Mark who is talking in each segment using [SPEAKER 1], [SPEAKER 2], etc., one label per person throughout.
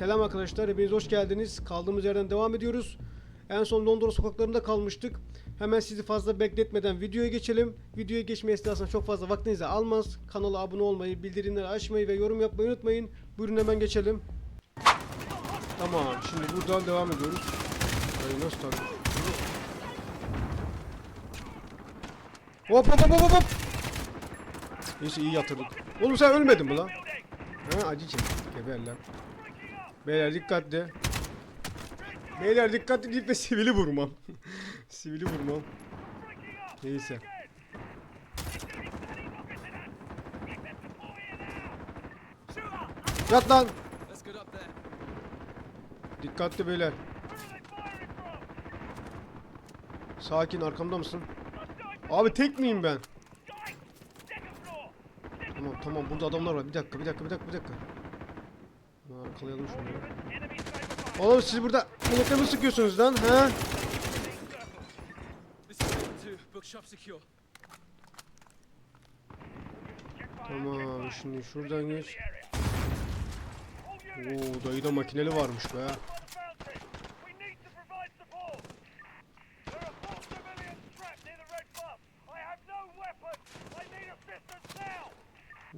[SPEAKER 1] Selam arkadaşlar, hepiniz hoş geldiniz. Kaldığımız yerden devam ediyoruz. En son Londra sokaklarında kalmıştık. Hemen sizi fazla bekletmeden videoya geçelim. Videoya geçme esnasında çok fazla vaktinizi almaz. Kanala abone olmayı, bildirimleri açmayı ve yorum yapmayı unutmayın. Buyurun hemen geçelim. Tamam, şimdi buradan devam ediyoruz. Ay nasıl tabii? Hop hop hop hop hop! Neyse iyi yatırdık. Oğlum sen ölmedin mi lan? Ha acı çek. Geber lan. Beyler dikkatli. Beyler dikkatli deyip de sivili vurmam. sivili vurmam. Neyse. Yat lan. Dikkatli beyler. Sakin arkamda mısın? Abi tek miyim ben? Tamam tamam burada adamlar var. Bir dakika bir dakika bir dakika bir dakika. Aa, Arkalayalım şunları. Oğlum siz burada millete mi sıkıyorsunuz lan ha?
[SPEAKER 2] This is Saber 2. Bookshop secure.
[SPEAKER 1] Tamam şimdi şuradan geç. Oo dayıda makineli varmış be.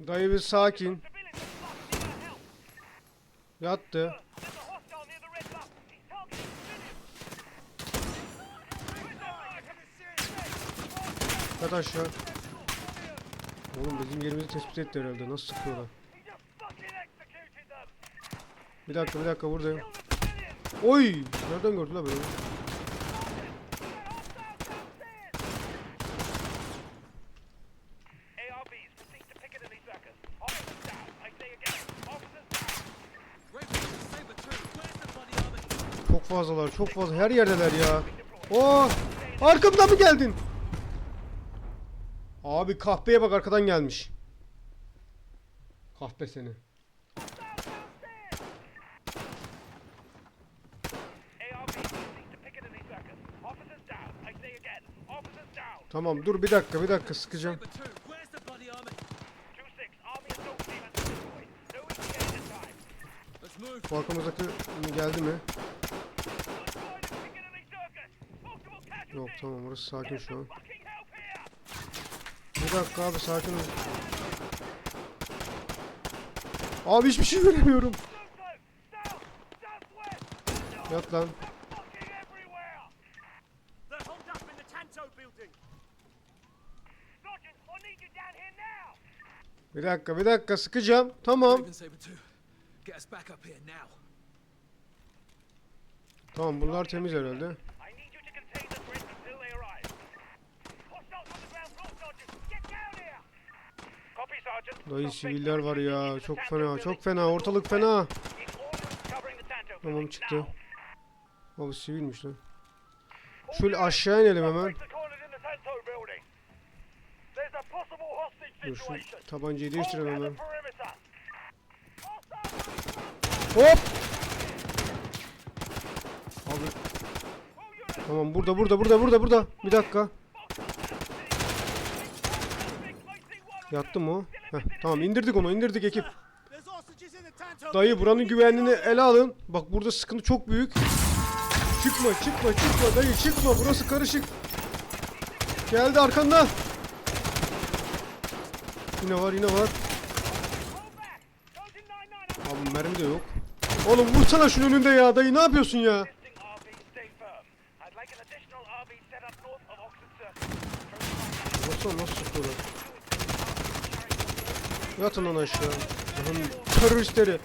[SPEAKER 1] Dayı bir sakin. Yattı. Yat aşağı. Oğlum bizim yerimizi tespit etti herhalde. Nasıl sıkıyorlar? Bir dakika bir dakika buradayım. Oy! Nereden gördü la beni?
[SPEAKER 2] Raven, Saber 2. Where's the bloody army?
[SPEAKER 1] Çok fazlalar, çok fazla. Her yerdeler ya. Oo! Arkamdan mı geldin? Abi kahpeye bak arkadan gelmiş. Kahpe seni. Tamam dur bir dakika bir dakika sıkacağım.
[SPEAKER 2] Saber 2. Where's the bloody army? Let's move.
[SPEAKER 1] Bu arkamızdaki geldi mi? Yok tamam orası sakin şu an. Bir dakika abi sakin ol. Abi hiçbir şey göremiyorum. Yat lan. Bir dakika bir dakika sıkacağım. Tamam.
[SPEAKER 2] Raven, Saber 2. Get us back up here now.
[SPEAKER 1] Tamam bunlar temiz herhalde.
[SPEAKER 3] I need you to contain the threat until they arrive. Hostiles on the ground floor, Sergeant. Get down here. Copy, Sergeant.
[SPEAKER 1] Dayı siviller var ya. Çok fena çok fena. Ortalık fena. Tamam çıktı. Abi sivilmiş lan. Şöyle aşağı inelim hemen. Dur şu tabancayı değiştirelim hemen. Hop! Abi. Tamam burada burada burada burada burada. Bir dakika. Yattı mı o? Heh, tamam indirdik onu indirdik ekip. Dayı buranın güvenliğini ele alın. Bak burada sıkıntı çok büyük. Çıkma çıkma çıkma dayı çıkma burası karışık. Geldi arkanda. Yine var yine var. Abi mermi de yok. Oğlum vursana şunun önünde ya dayı ne yapıyorsun ya?
[SPEAKER 3] RV, stay firm. I'd like an additional RV set up north of Oxford Circle.
[SPEAKER 1] Baksana nasıl sıkıyorlar. Yatın lan aşağı. Allah'ın teröristleri.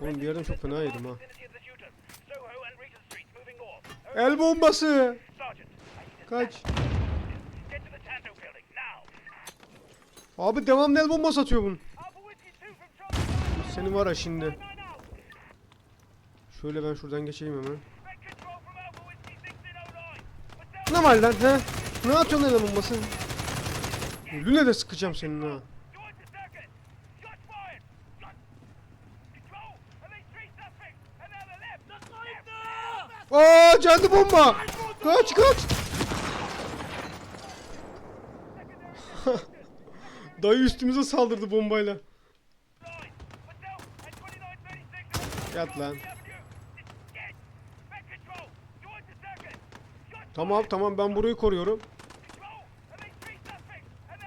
[SPEAKER 1] Oğlum bir yerden çok fena yedim ha. El bombası. Kaç. Abi devamlı el bombası atıyor bunun.
[SPEAKER 3] Alpha Whiskey 2 from Charlie
[SPEAKER 1] Seni var ya şimdi.
[SPEAKER 3] 9 out.
[SPEAKER 1] Şöyle ben şuradan geçeyim hemen.
[SPEAKER 3] Back control from Alpha Whiskey 1609. What's
[SPEAKER 1] Ne var lan he? Ne atıyorsun el bombası? Lüne de sıkacağım senin ha. Aa canlı bomba. Kaç kaç. Dayı üstümüze saldırdı bombayla. Yat lan. Tamam tamam ben burayı koruyorum.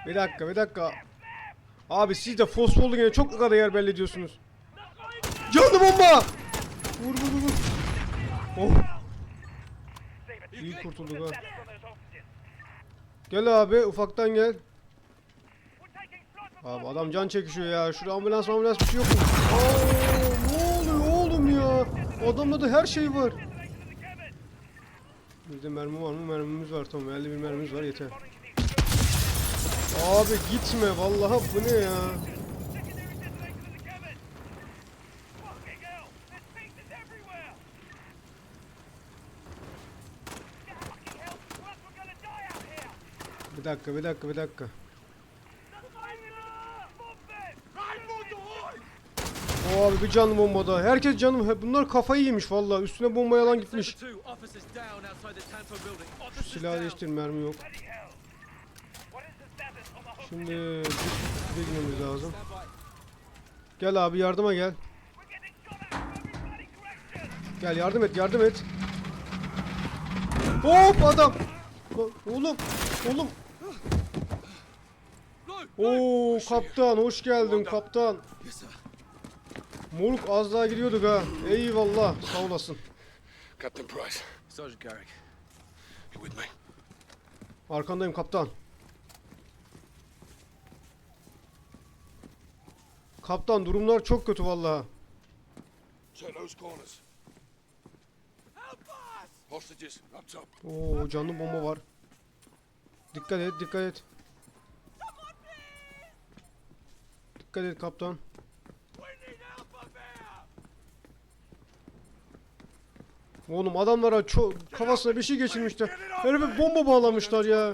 [SPEAKER 1] Bir dakika bir dakika. Abi siz de fosforlu gene çok kadar yer belli ediyorsunuz. Canlı bomba! Vur vur vur. Oh iyi kurtulduk ha. Gel abi ufaktan gel. Abi adam can çekişiyor ya. Şurada ambulans ambulans bir şey yok mu? Aa, ne oluyor oğlum ya? Adamda da her şey var.
[SPEAKER 3] cabin!
[SPEAKER 1] Bizde mermi var mı? Mermimiz var tamam. 51 mermimiz var yeter. Abi gitme vallahi bu ne ya?
[SPEAKER 3] Secondary detonation in the cabin! Fucking hell! There's pieces everywhere! Fucking hell! Or else we're gonna die out here!
[SPEAKER 1] Bir dakika bir dakika bir dakika. O abi bir canlı bombada. Herkes canım. Bunlar kafayı yemiş vallahi. Üstüne bomba yalan gitmiş.
[SPEAKER 2] Saber 2, officers down outside the Tanto building.
[SPEAKER 1] Şu silahı değiştir mermi yok. Şimdi bir lazım. Gel abi yardıma gel. Gel yardım et yardım et. Hop adam. Oğlum. Oğlum. Oo kaptan hoş geldin kaptan. Moruk az daha gidiyorduk ha. Eyvallah sağ olasın.
[SPEAKER 4] Captain Price,
[SPEAKER 2] Sergeant Garrick.
[SPEAKER 4] you with me?
[SPEAKER 1] Arkandayım kaptan. Kaptan durumlar çok kötü vallahi.
[SPEAKER 4] Check those corners. Hostages, up top.
[SPEAKER 1] Oo canlı bomba var. Dikkat et dikkat et. Dikkat et kaptan. Oğlum adamlara çok kafasına bir şey geçirmişler. Herife bomba bağlamışlar ya.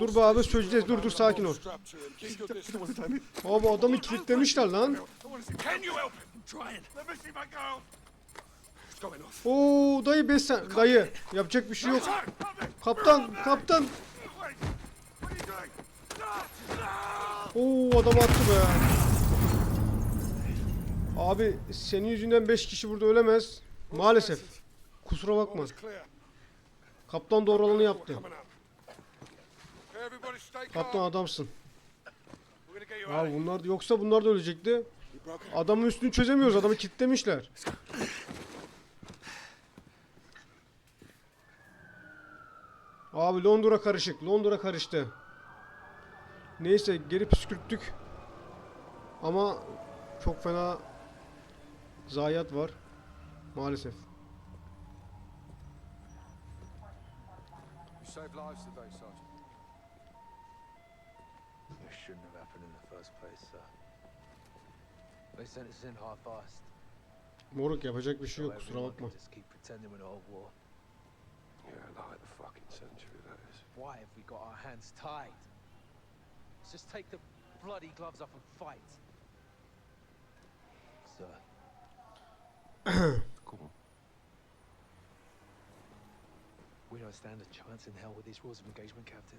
[SPEAKER 1] Dur be abi söyleyeceğiz. Dur dur sakin ol. Abi adamı kilitlemişler lan. Oo dayı besen dayı yapacak bir şey yok. Kaptan kaptan. Oo adam attı be. Abi senin yüzünden 5 kişi burada ölemez. Maalesef. Kusura bakma. Kaptan doğru olanı yaptı. Kaptan adamsın.
[SPEAKER 4] Here.
[SPEAKER 1] bunlar yoksa bunlar da ölecekti. Adamın üstünü çözemiyoruz. Adamı kilitlemişler. Abi Londra karışık. Londra karıştı. Neyse geri püskürttük. Ama çok fena zayiat var. Maalesef. Moruk yapacak bir şey yok kusura bakma.
[SPEAKER 5] Why have we got our hands tied? Let's just take the bloody gloves off and fight. Sir.
[SPEAKER 4] Come on.
[SPEAKER 5] We don't stand a chance in hell with these rules of engagement, Captain.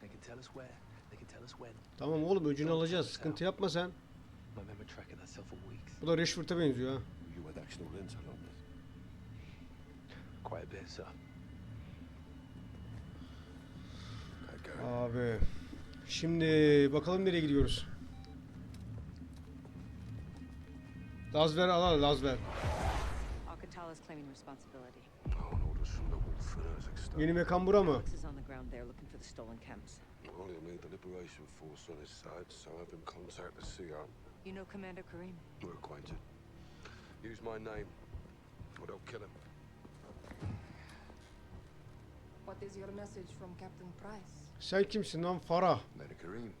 [SPEAKER 5] They can tell us where, they can tell us when.
[SPEAKER 1] Tamam oğlum öcünü alacağız. Sıkıntı yapma sen.
[SPEAKER 5] My men were tracking that cell for weeks.
[SPEAKER 1] Bu da Rashford'a benziyor ha.
[SPEAKER 4] You had actionable intel on this.
[SPEAKER 5] Quite a bit, sir.
[SPEAKER 1] Abi. Şimdi bakalım nereye gidiyoruz. Lazver al Lazver. Yeni mekan bura mı?
[SPEAKER 6] Alex is on the
[SPEAKER 4] Liberation Force on his side, so have him contact the CR.
[SPEAKER 6] You know Commander Kareem?
[SPEAKER 4] We're acquainted. Use my name, or they'll kill him.
[SPEAKER 7] What is your message from Captain Price?
[SPEAKER 1] Sen kimsin lan Farah?
[SPEAKER 8] Commander Kareem.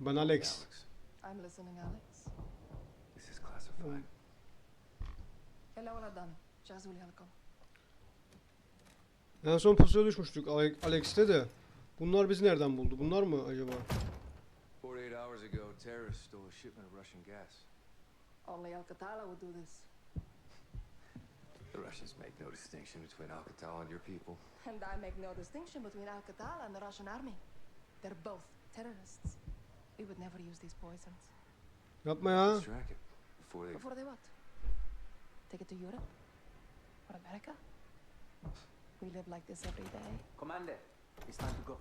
[SPEAKER 1] Ben Alex.
[SPEAKER 7] I'm listening, Alex.
[SPEAKER 8] This is classified.
[SPEAKER 7] Hello, Radan. Jazuli Halcom.
[SPEAKER 1] En son pusuya düşmüştük Ale- Alex'te de. Bunlar bizi nereden buldu? Bunlar mı acaba?
[SPEAKER 8] 48 hours ago, terrorists stole a shipment of Russian gas.
[SPEAKER 7] Only Alcatala would do this.
[SPEAKER 8] Russians make no distinction between Alcatal and your people.
[SPEAKER 7] And I make no distinction between Alcatala and the Russian army. They're both terrorists. We would never use these poisons.
[SPEAKER 1] Yapma ya.
[SPEAKER 8] İt before they.
[SPEAKER 7] Before they what? Take it to Europe? For America? We live like this every day.
[SPEAKER 9] Commander, it's time to go.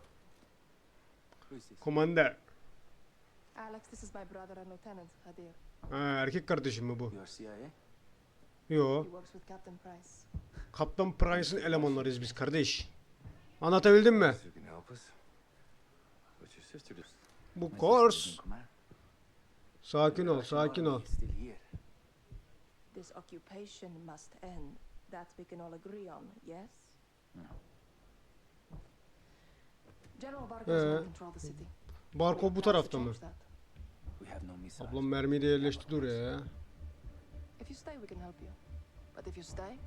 [SPEAKER 9] Who is this?
[SPEAKER 1] Komanda.
[SPEAKER 7] Alex, this is my brother and Lieutenant, Hadir.
[SPEAKER 1] Ha, erkek kardeşim mi bu?
[SPEAKER 9] You are CIA?
[SPEAKER 1] Yo. Kaptan Price'ın elemanlarıyız biz kardeş. Anlatabildim mi? Bu course. Sakin ol, sakin ol.
[SPEAKER 7] This occupation must end. That we can all agree on, yes? General control the city.
[SPEAKER 1] Barko bu tarafta mı? Ablam mermiyi de yerleştirdi oraya ya.
[SPEAKER 7] If you stay, we can help you. But if you stay,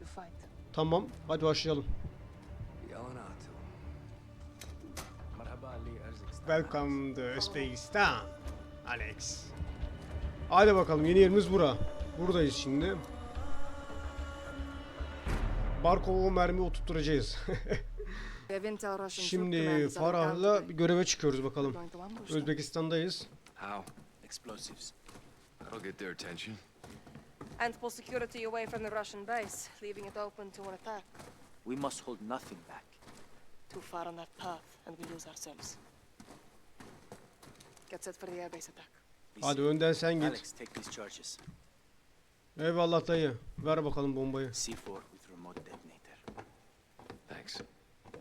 [SPEAKER 7] you fight.
[SPEAKER 1] Tamam, hadi başlayalım. Welcome to Uzbekistan, Alex. Hadi bakalım, yeni yerimiz bura. Buradayız şimdi. Barkov'a mermi oturtturacağız. Şimdi Farah'la bir göreve çıkıyoruz bakalım. Özbekistan'dayız.
[SPEAKER 8] How?
[SPEAKER 9] Explosives.
[SPEAKER 8] That'll get their attention.
[SPEAKER 7] And pull security away from the Russian base, leaving it open to an attack.
[SPEAKER 9] We must hold nothing back.
[SPEAKER 7] Too far on that path, and we lose ourselves. Get set for the airbase attack.
[SPEAKER 1] Hadi önden sen git.
[SPEAKER 9] Alex, take these charges.
[SPEAKER 1] Eyvallah dayı. Ver bakalım bombayı.
[SPEAKER 9] C4 with remote detonator.
[SPEAKER 8] Thanks.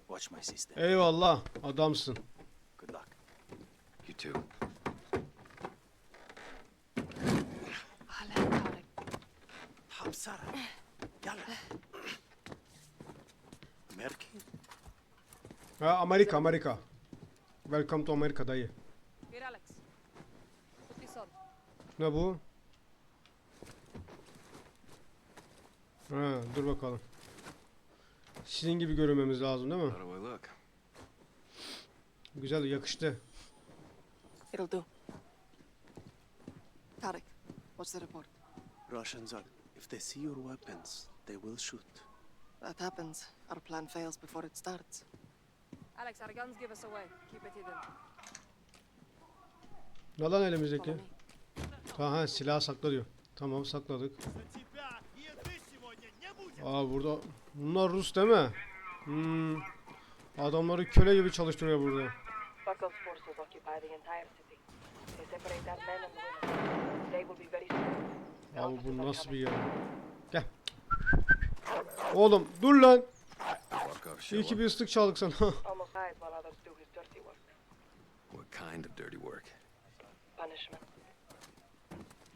[SPEAKER 9] Watch my sister.
[SPEAKER 1] Eyvallah. Adamsın.
[SPEAKER 9] Good luck.
[SPEAKER 8] You too.
[SPEAKER 1] Ha Amerika, Amerika. Welcome to Amerika dayı.
[SPEAKER 7] Here, Alex.
[SPEAKER 1] Ne bu? Ha, dur bakalım. Sizin gibi görünmemiz lazım değil mi? Güzel, yakıştı.
[SPEAKER 7] It'll do. Tarek, what's the report?
[SPEAKER 10] Russians are. If they see your weapons, they will shoot.
[SPEAKER 7] That happens. Our plan fails before it starts. Alex, our guns give us away. Keep it hidden.
[SPEAKER 1] Ne lan elimizdeki? Ha silah sakla diyor. Tamam sakladık. Aa burada bunlar Rus değil mi? Hmm. Adamları köle gibi çalıştırıyor burada. Abi bu nasıl bir yer? Gel. Oğlum dur lan. İyi ki bir ıslık çaldık sana.
[SPEAKER 7] Almost died while others do his dirty work.
[SPEAKER 8] What kind of dirty work?
[SPEAKER 7] Punishment.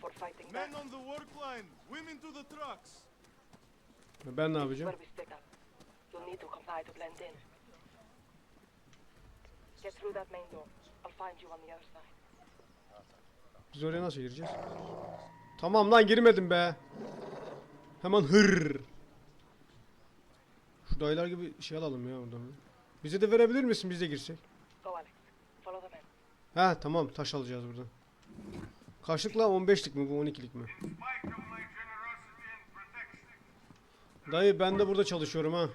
[SPEAKER 7] For fighting
[SPEAKER 3] Men on the work line! Women to the trucks!
[SPEAKER 1] ben ne yapacağım?
[SPEAKER 7] where we split up. You'll need to comply to blend in. Get through that main door. I'll find you on the other side.
[SPEAKER 1] Biz oraya nasıl gireceğiz? Tamam lan girmedim be. Hemen hır. Şu dayılar gibi şey alalım ya buradan. Bize de verebilir misin biz de girsek? Ha tamam taş alacağız buradan. Kaçlık la 15'lik mi bu 12'lik mi? Dayı ben de burada çalışıyorum ha.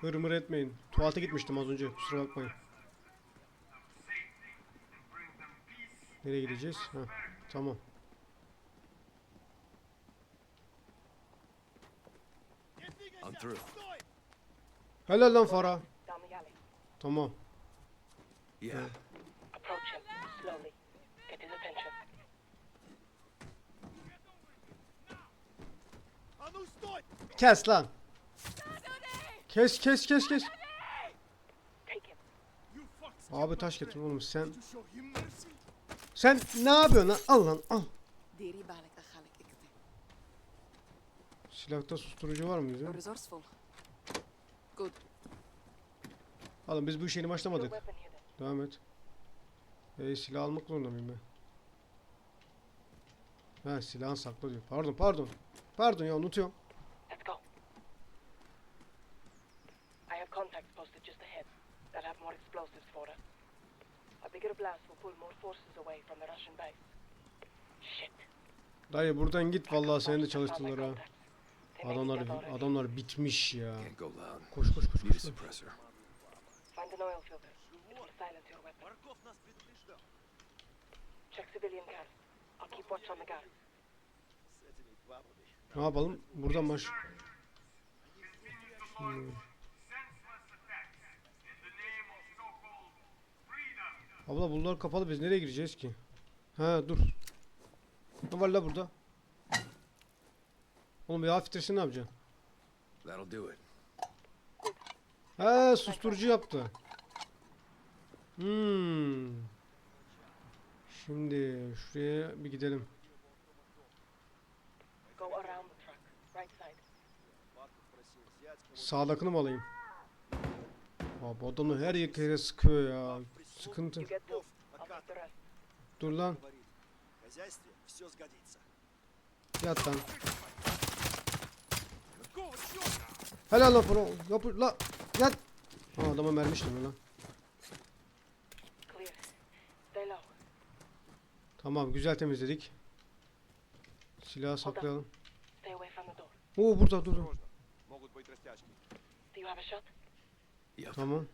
[SPEAKER 1] Hırmır etmeyin. Tuvalete gitmiştim az önce kusura bakmayın. Nereye gideceğiz? Ha, tamam.
[SPEAKER 8] I'm through.
[SPEAKER 1] Helal lan Farah. Tamam.
[SPEAKER 8] Yeah.
[SPEAKER 1] Kes lan. Kes kes kes kes. Abi taş getir oğlum sen. Sen ne yapıyorsun lan? Al lan al. Silahta susturucu var mı bizim?
[SPEAKER 7] Good.
[SPEAKER 1] Alın biz bu işe yeni başlamadık. Devam et. E silah almak zorunda mıyım ben? Ha silahın sakla diyor. Pardon pardon. Pardon ya unutuyorum.
[SPEAKER 7] Let's go. I have contacts posted just ahead that have more explosives for us. A bigger blast will pull more forces away from the Russian base. Shit.
[SPEAKER 1] Dayı buradan git vallahi seni de çalıştırdılar ha.
[SPEAKER 7] contacts. They may be
[SPEAKER 1] Adamlar adamlar bitmiş ya. Koş koş koş koş. Ne yapalım? Buradan baş. Abla bunlar kapalı biz nereye gireceğiz ki? Ha dur. Ne var la burada? Oğlum bir daha filtresini ne yapacaksın? He susturucu yaptı. Hmm. Şimdi şuraya bir gidelim. Sağdakını mı alayım? Abi adamı her yere sıkıyor ya. Sıkıntı. Dur lan. Yat lan. Helal lan bro. Yapır la. Yat. Ha adama mermiştim lan. Tamam güzel temizledik. Silahı saklayalım. Oo burada dur. dur. Tamam.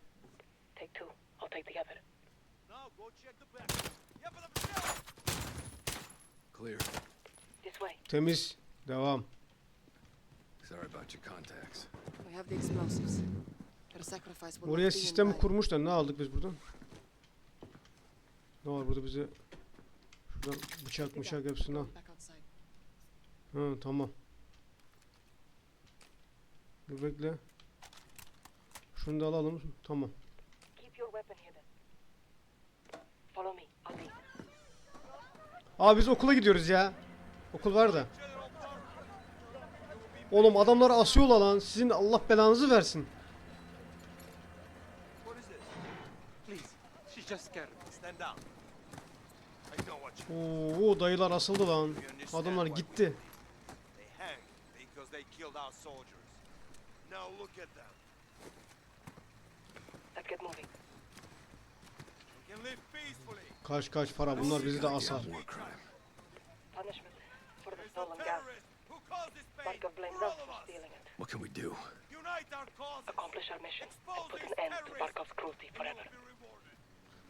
[SPEAKER 1] Temiz. Devam.
[SPEAKER 8] Sorry about your contacts.
[SPEAKER 11] We have the explosives. Their sacrifice will
[SPEAKER 1] Buraya
[SPEAKER 11] not be in
[SPEAKER 1] sistemi
[SPEAKER 11] vain.
[SPEAKER 1] kurmuşlar. Ne aldık biz buradan? Ne var burada bize? Şuradan bıçak bıçak hepsini al.
[SPEAKER 11] Back outside.
[SPEAKER 1] Ha tamam. Dur bekle. Şunu da alalım. Tamam.
[SPEAKER 7] Keep your weapon hidden. Follow me. I'll lead.
[SPEAKER 1] Abi biz okula gidiyoruz ya. Okul var da. Oğlum adamlar asıyorlar lan. Sizin Allah belanızı versin. Oo dayılar asıldı lan. Adamlar gitti. Kaç kaç para bunlar bizi de asar.
[SPEAKER 9] This pain
[SPEAKER 7] Barkov blames
[SPEAKER 9] for
[SPEAKER 7] stealing it.
[SPEAKER 8] What can we do?
[SPEAKER 9] Unite our causes.
[SPEAKER 7] Accomplish our mission and put an end to. Barkov's cruelty forever.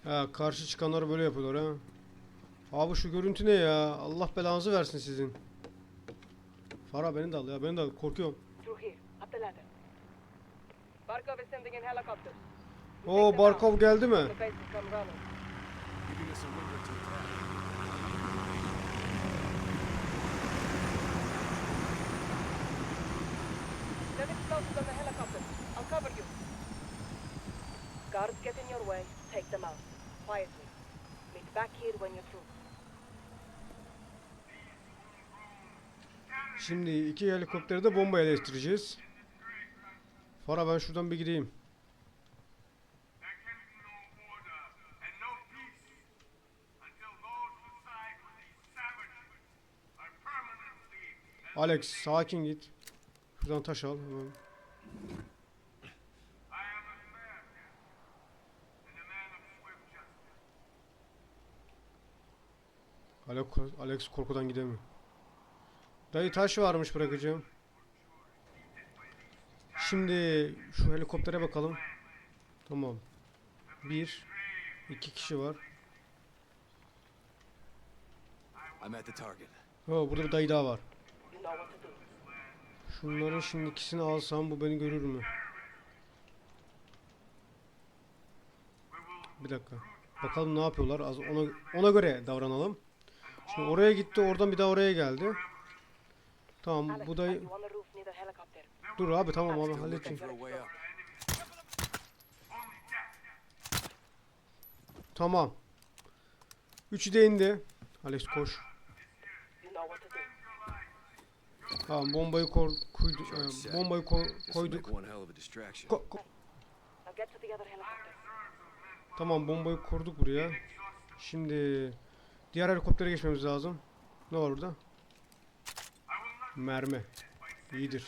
[SPEAKER 1] Ha karşı çıkanlar böyle yapıyorlar ha. Abi şu görüntü ne ya? Allah belanızı versin sizin. Farah beni de al ya. Ben de al. korkuyorum.
[SPEAKER 7] Through here. Up the ladder. Barkov is sending in helicopters.
[SPEAKER 1] Oo Barkov geldi mi?
[SPEAKER 7] The base will come running.
[SPEAKER 8] Giving us a window to attack.
[SPEAKER 7] Send explosives on the helicopter. I'll cover you. Guards get in your way. Take them out. Quietly. Meet back here when you're through.
[SPEAKER 1] Şimdi iki helikopteri de bomba eleştireceğiz. Farah ben şuradan bir
[SPEAKER 3] permanently
[SPEAKER 1] Alex sakin git. Şuradan taş al. Hemen.
[SPEAKER 3] I am American and a man of swift justice.
[SPEAKER 1] Alex, Alex korkudan gidemiyor. Dayı taş varmış bırakacağım. Şimdi şu helikoptere bakalım. Tamam. Bir, iki kişi var. Oh, burada bir dayı daha var. Şunların şimdi ikisini alsam bu beni görür mü? Bir dakika. Bakalım ne yapıyorlar. Az ona ona göre davranalım. Şimdi oraya gitti, oradan bir daha oraya geldi. Tamam, bu
[SPEAKER 7] helicopter?
[SPEAKER 1] dur abi tamam abi halledeceğim. Tamam. Üçü de indi. Alex koş. Tamam bombayı kor koydu, e, bombayı ko- koyduk. Ko- ko- tamam bombayı kurduk buraya. Şimdi diğer helikoptere geçmemiz lazım. Ne var burada? Mermi. İyidir.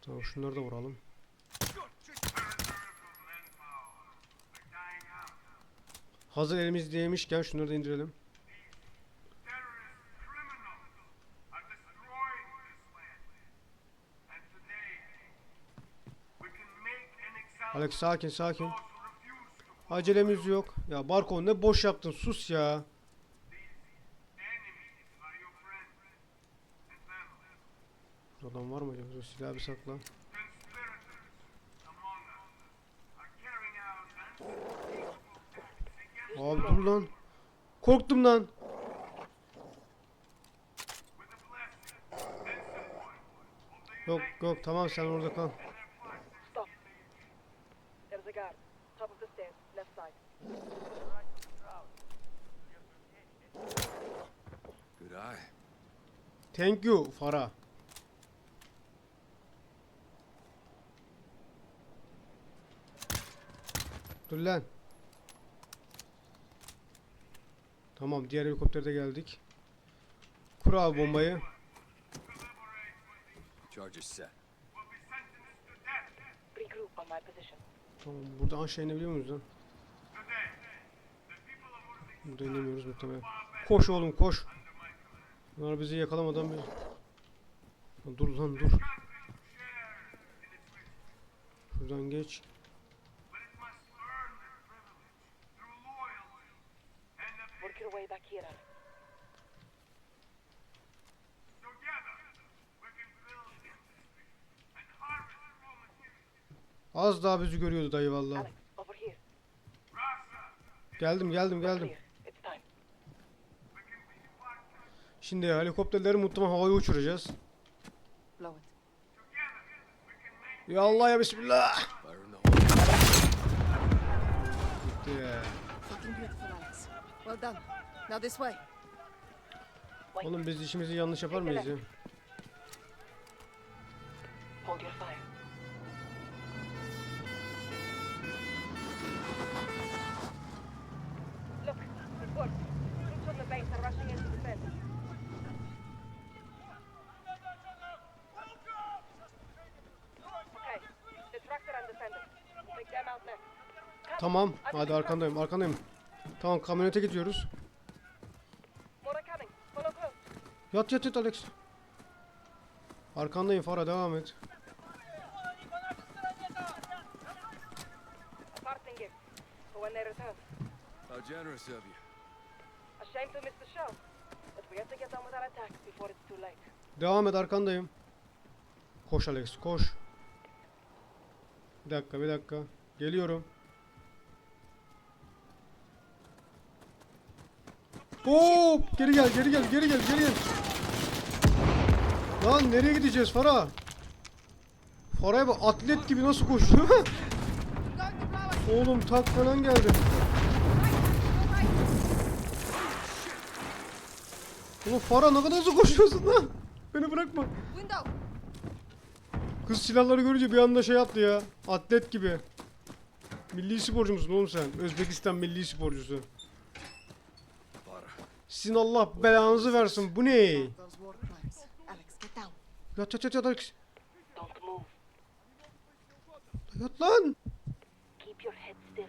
[SPEAKER 1] Tamam şunları da vuralım. Hazır elimizdeymişken şunları da indirelim. Alex sakin sakin. Acelemiz yok. Ya Barkon ne boş yaptın sus ya. Adam var mı acaba? Silahı bir sakla. Abi dur lan. Korktum lan. Yok yok tamam sen orada kal.
[SPEAKER 7] Guard. Top of the stairs, left side.
[SPEAKER 8] Good eye.
[SPEAKER 1] Thank you Farah. Dur lan. Tamam diğer helikopterde geldik. Kur abi bombayı.
[SPEAKER 8] Charges set.
[SPEAKER 7] Regroup on my position.
[SPEAKER 1] Tamam burada aşağı inebiliyor muyuz lan? Burada inemiyoruz muhtemelen. Koş oğlum koş. Bunlar bizi yakalamadan bir... Dur lan dur. Şuradan geç.
[SPEAKER 7] Work your way back here, Alex.
[SPEAKER 3] together we can build industry and harvest raw materials.
[SPEAKER 1] Az daha bizi görüyordu dayı vallahi. Geldim geldim geldim. Şimdi helikopterleri muhtemelen havaya uçuracağız. Ya Allah ya Bismillah. Gitti ya. Oğlum biz işimizi yanlış yapar mıyız ya?
[SPEAKER 7] Hold your fire. Look, it worked. Troops on the base are rushing into the fence. Okay, the tractor and defender. Take them out next. Come,
[SPEAKER 1] Tamam. Hadi arkandayım arkandayım. Tamam kamyonete gidiyoruz. Yat yat yat Alex. Arkandayım Farah devam et.
[SPEAKER 8] How generous of you.
[SPEAKER 7] A shame to miss the show, but we have to get on with our attack before it's too late.
[SPEAKER 1] Devam et arkandayım. Koş Alex koş. Bir dakika bir dakika. Geliyorum. Hop! Geri gel geri gel geri gel geri gel. Lan nereye gideceğiz Farah? Farah'a bak atlet gibi nasıl koşuyor? Oğlum tak falan geldi. Oğlum Farah ne kadar hızlı koşuyorsun lan? Beni bırakma. Kız silahları görünce bir anda şey yaptı ya. Atlet gibi. Milli sporcu musun oğlum sen? Özbekistan milli sporcusu. Sizin Allah belanızı versin. Bu ne? Yat yat yat yat Alex. Yat lan.
[SPEAKER 7] Keep your head still.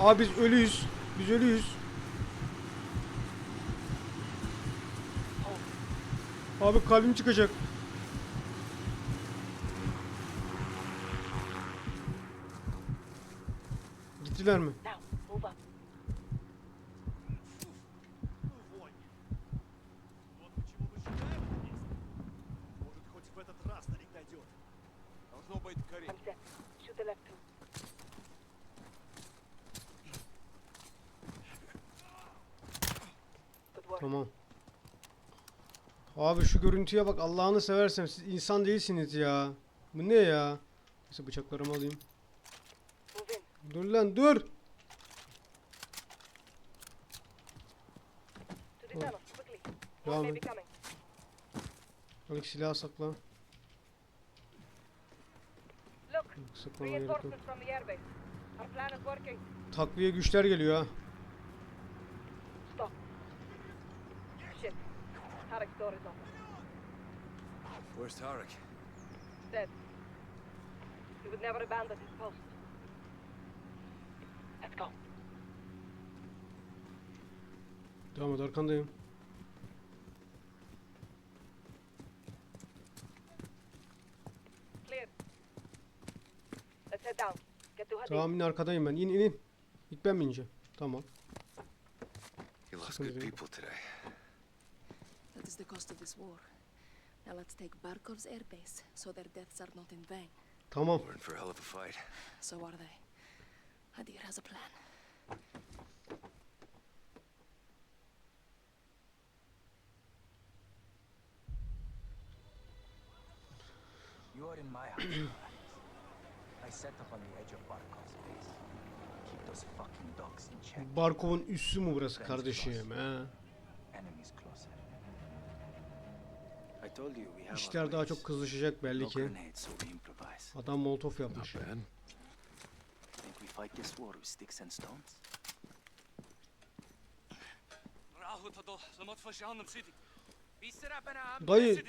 [SPEAKER 1] Abi biz ölüyüz. Biz ölüyüz. Abi kalbim çıkacak.
[SPEAKER 7] Good work.
[SPEAKER 1] Tamam. Abi şu görüntüye bak Allah'ını seversem siz insan değilsiniz ya. Bu ne ya? Neyse bıçaklarımı alayım. Dur lan dur. Devam et.
[SPEAKER 7] coming.
[SPEAKER 1] Alex silah sakla.
[SPEAKER 7] Look,
[SPEAKER 1] Saklama gerek yok. Takviye güçler geliyor ha.
[SPEAKER 7] İs open.
[SPEAKER 8] Where's Tarek?
[SPEAKER 7] Dead. He would never abandon his post. Let's go.
[SPEAKER 1] Devam et arkandayım.
[SPEAKER 7] Clear. Let's head down. Get to Hadid.
[SPEAKER 1] Tamam in arkadayım ben. İn in in. İlk ben mi ineceğim? Tamam.
[SPEAKER 8] He good
[SPEAKER 1] üzere.
[SPEAKER 8] people today.
[SPEAKER 11] That is the cost of this war. Now let's take Barkov's airbase, so their deaths are not in vain.
[SPEAKER 1] Tamam.
[SPEAKER 8] We're in for a hell of a fight.
[SPEAKER 11] So are they. Hadir has a plan.
[SPEAKER 9] İn my house. I set up on the edge of Barkov's base. Keep those fucking dogs in check.
[SPEAKER 1] Barkov'un üssü mü burası kardeşim he?
[SPEAKER 9] Enemies closer.
[SPEAKER 5] I told you we have
[SPEAKER 1] İşler daha çok kızışacak belli ki. Adam molotof yapmış.
[SPEAKER 5] Think we fight this war with sticks and stones?
[SPEAKER 1] Dayı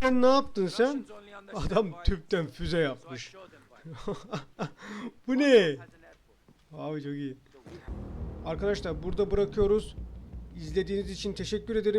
[SPEAKER 1] tüpten ne yaptın sen? Adam tüpten füze yapmış. Bu ne? Abi çok iyi. Arkadaşlar burada bırakıyoruz. İzlediğiniz için teşekkür ederim.